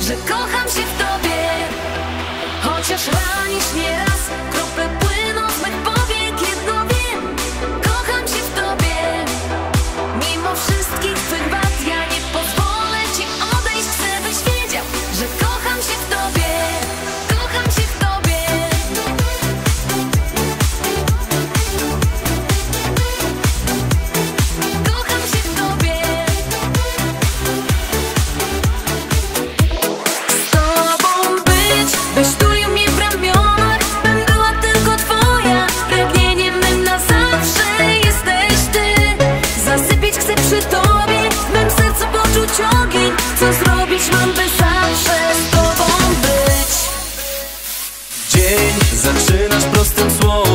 że kocha. Zaczynasz prostym słowem